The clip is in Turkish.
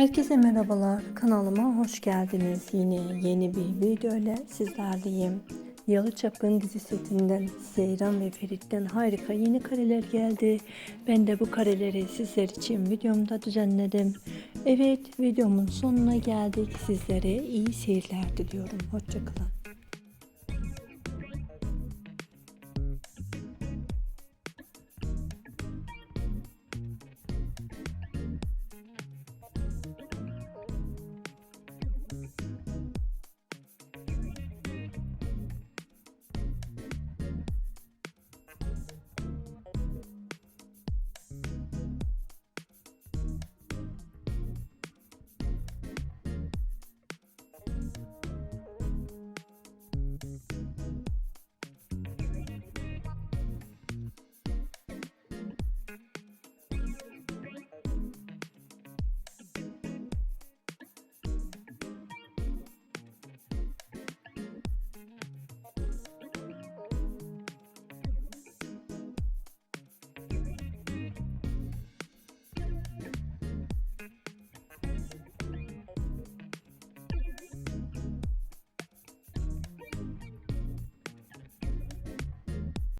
Herkese merhabalar. Kanalıma hoş geldiniz. Yine yeni bir video ile sizlerleyim. Yalı Çapkın dizi setinden Seyran ve Ferit'ten harika yeni kareler geldi. Ben de bu kareleri sizler için videomda düzenledim. Evet videomun sonuna geldik. Sizlere iyi seyirler diliyorum. Hoşçakalın.